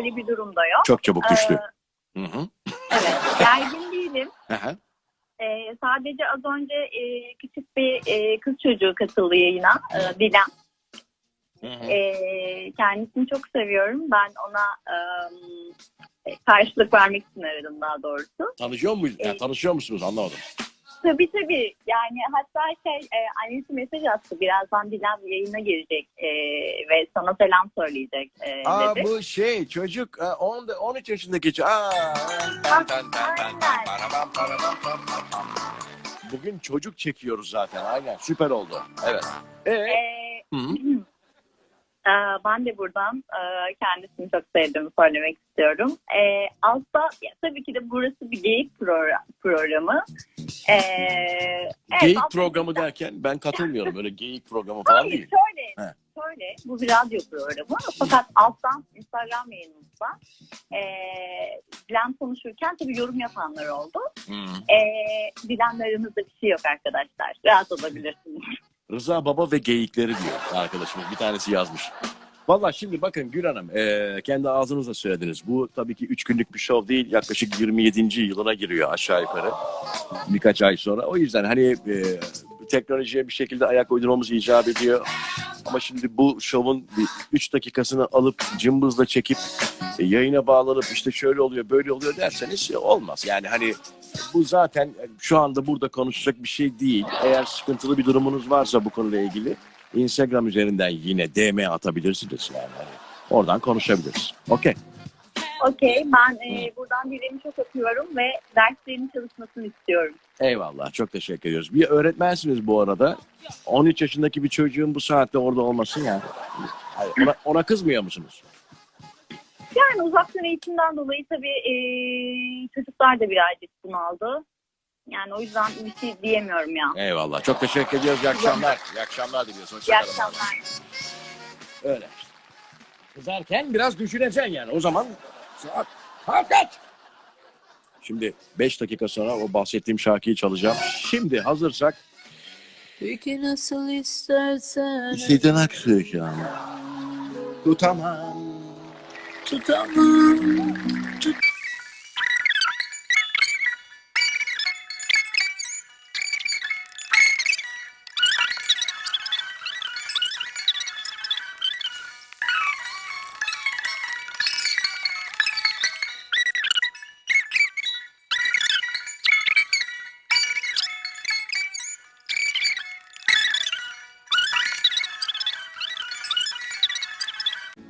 öyle bir durum da yok. Çok çabuk düştü. Ee, Hı hı. evet, gergin değilim. Aha. Ee, sadece az önce e, küçük bir e, kız çocuğu katıldı yayına. E, Dilan. Hı hı. Ee, kendisini çok seviyorum. Ben ona e, karşılık vermek için aradım daha doğrusu. Tanışıyor muyuz? Yani tanışıyor musunuz? Anlamadım. Tabii tabii. Yani hatta şey e, annesi mesaj attı. Birazdan Dilan yayına girecek e, ve sana selam söyleyecek e, Aa dedi. bu şey çocuk e, 10 13 yaşındaki çocuk. Aa. Bugün çocuk çekiyoruz zaten. Aynen. Süper oldu. Evet. Hı hı. e, ben de buradan e, kendisini çok sevdiğimi söylemek istiyorum. E, altta tabii ki de burası bir geyik program, programı. E, evet, Geyik altta- programı derken ben katılmıyorum. Öyle geyik programı falan Hayır, değil. şöyle, He. şöyle, bu bir radyo programı. Fakat alttan Instagram yayınımızda e, Dilan konuşurken tabii yorum yapanlar oldu. Hı. E, Dilan'la aranızda bir şey yok arkadaşlar. Rahat olabilirsiniz. Rıza Baba ve geyikleri diyor arkadaşımız. Bir tanesi yazmış. Valla şimdi bakın Gül Hanım, e, kendi ağzınızla söylediniz. Bu tabii ki üç günlük bir şov değil. Yaklaşık 27. yılına giriyor aşağı yukarı. Birkaç ay sonra. O yüzden hani e, teknolojiye bir şekilde ayak uydurmamız icap ediyor. Ama şimdi bu şovun bir 3 dakikasını alıp cımbızla çekip e, yayına bağlanıp işte şöyle oluyor böyle oluyor derseniz e, olmaz. Yani hani bu zaten e, şu anda burada konuşacak bir şey değil. Eğer sıkıntılı bir durumunuz varsa bu konuyla ilgili Instagram üzerinden yine DM atabilirsiniz yani. Hani oradan konuşabiliriz. Okey. Okey, ben e, buradan Dilan'ı çok öpüyorum ve derslerinin çalışmasını istiyorum. Eyvallah. Çok teşekkür ediyoruz. Bir öğretmensiniz bu arada. 13 yaşındaki bir çocuğun bu saatte orada olmasın yani. Hayır, Ona, ona kızmıyor musunuz? Yani uzaktan eğitimden dolayı tabii e, çocuklar da birazcık bunaldı. Yani o yüzden bir şey diyemiyorum ya. Eyvallah. Çok teşekkür ediyoruz. İyi akşamlar. İyi akşamlar diliyoruz. İyi Hoşçakalın. akşamlar. Öyle. Kızarken biraz düşüneceksin yani. O zaman saat, saat kaç? Şimdi 5 dakika sonra o bahsettiğim şarkıyı çalacağım. Şimdi hazırsak Peki nasıl istersen İstediğin hakkı söyleyeceğim. Tutamam. tutamam.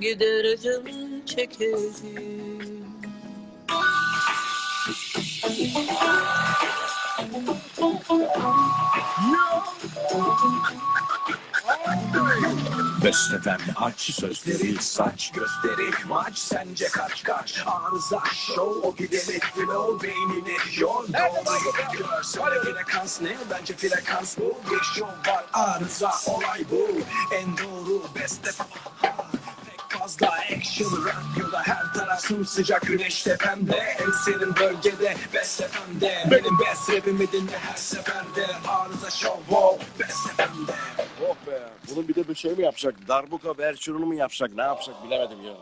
Gider acımı çekerim. Best efendi aç sözleri saç gösteri maç sence kaç kaç? Arıza show o gidemek flow beynine yol doğru görsel frekans ne? Bence frekans bu. Bir show var arıza olay bu. En doğru best fazla action radyoda her taraf sıcak güneş tepemde En serin bölgede best FM'de Benim best rapimi dinle her seferde Arıza show wow best FM'de Oh be. Bunun bir de bir şey mi yapsak? Darbuka versiyonunu mu yapsak? Ne yapsak bilemedim ya.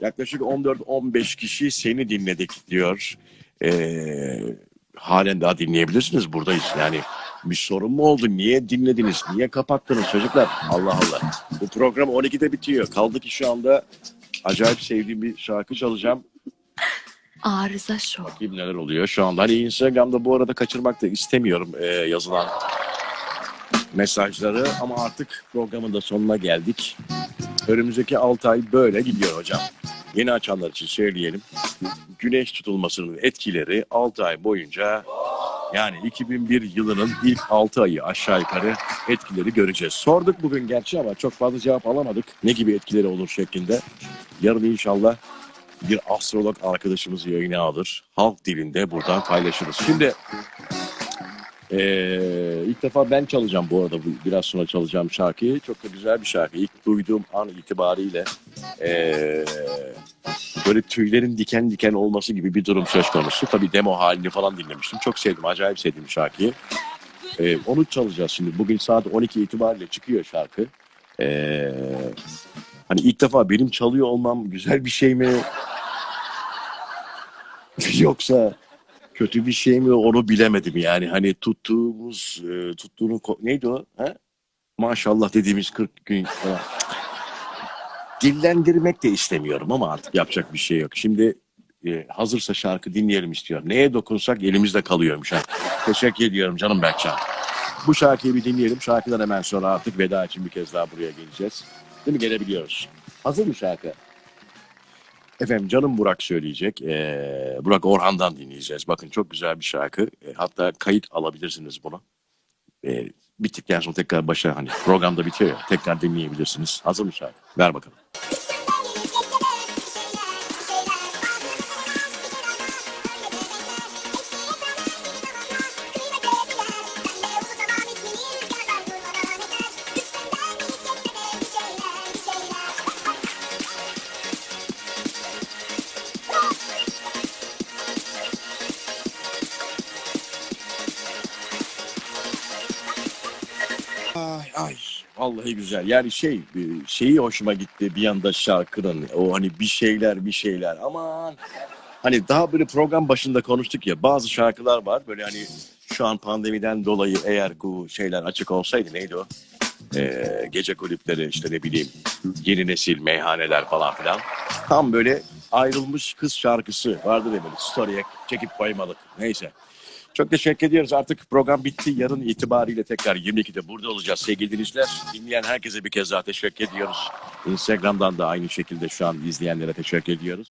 Yaklaşık 14-15 kişi seni dinledik diyor. Ee, halen daha dinleyebilirsiniz. Buradayız. Yani bir sorun mu oldu? Niye dinlediniz? Niye kapattınız çocuklar? Allah Allah. Bu program 12'de bitiyor. Kaldı ki şu anda acayip sevdiğim bir şarkı çalacağım. Arıza şov. Bakayım neler oluyor şu anda. Hani Instagram'da bu arada kaçırmak da istemiyorum e, yazılan mesajları ama artık programın da sonuna geldik. Önümüzdeki 6 ay böyle gidiyor hocam. Yeni açanlar için söyleyelim. Güneş tutulmasının etkileri 6 ay boyunca yani 2001 yılının ilk 6 ayı aşağı yukarı etkileri göreceğiz. Sorduk bugün gerçi ama çok fazla cevap alamadık. Ne gibi etkileri olur şeklinde. Yarın inşallah bir astrolog arkadaşımız yayına alır. Halk dilinde buradan paylaşırız. Şimdi ee, ilk defa ben çalacağım bu arada biraz sonra çalacağım şarkıyı. Çok da güzel bir şarkı. İlk duyduğum an itibariyle ee, böyle tüylerin diken diken olması gibi bir durum söz konusu. Tabii demo halini falan dinlemiştim. Çok sevdim. Acayip sevdim şarkıyı. Ee, onu çalacağız şimdi. Bugün saat 12 itibariyle çıkıyor şarkı. Ee, hani ilk defa benim çalıyor olmam güzel bir şey mi? Yoksa kötü bir şey mi onu bilemedim yani. Hani tuttuğumuz, e, tuttuğunun ko- neydi o? Ha? Maşallah dediğimiz 40 gün falan. Dillendirmek de istemiyorum ama artık yapacak bir şey yok. Şimdi e, hazırsa şarkı dinleyelim istiyor. Neye dokunsak elimizde kalıyormuş. Ha. Teşekkür ediyorum canım Berkcan. Bu şarkıyı bir dinleyelim. Şarkıdan hemen sonra artık veda için bir kez daha buraya geleceğiz. Değil mi? Gelebiliyoruz. Hazır mı şarkı? Efendim canım Burak söyleyecek. Ee, Burak Orhan'dan dinleyeceğiz. Bakın çok güzel bir şarkı. Ee, hatta kayıt alabilirsiniz bunu. Ee, bittikten sonra tekrar başa hani programda bitiyor ya. Tekrar dinleyebilirsiniz. Hazır mı şarkı? Ver bakalım. Vallahi güzel. Yani şey e, şeyi hoşuma gitti bir yanda şarkının. O hani bir şeyler bir şeyler. Aman! Hani daha böyle program başında konuştuk ya bazı şarkılar var. Böyle hani şu an pandemiden dolayı eğer bu şeyler açık olsaydı neydi o? Ee, gece kulüpleri işte ne bileyim yeni nesil meyhaneler falan filan. Tam böyle ayrılmış kız şarkısı vardı ya böyle story'e çekip koymalık neyse. Çok teşekkür ediyoruz. Artık program bitti. Yarın itibariyle tekrar 22'de burada olacağız sevgili dinleyiciler. Dinleyen herkese bir kez daha teşekkür ediyoruz. Instagram'dan da aynı şekilde şu an izleyenlere teşekkür ediyoruz.